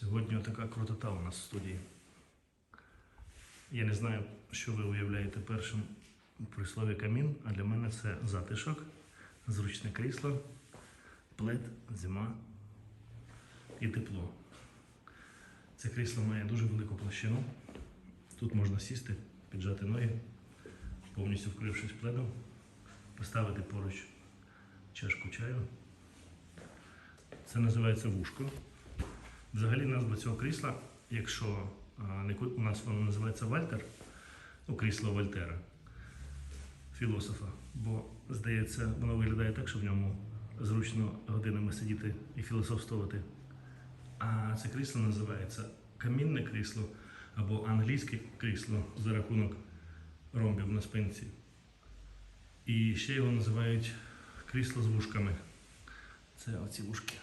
Сьогодні така крутота у нас в студії. Я не знаю, що ви уявляєте першим при слові камін, а для мене це затишок, зручне крісло, плед, зима і тепло. Це крісло має дуже велику площину. Тут можна сісти, піджати ноги, повністю вкрившись пледом, поставити поруч чашку чаю. Це називається вушко. Взагалі назва цього крісла, якщо у нас воно називається Вальтер, ну, крісло Вольтера, філософа, бо здається, воно виглядає так, що в ньому зручно годинами сидіти і філософствувати. А це крісло називається камінне крісло або англійське крісло за рахунок ромбів на спинці. І ще його називають крісло з вушками. Це оці вушки.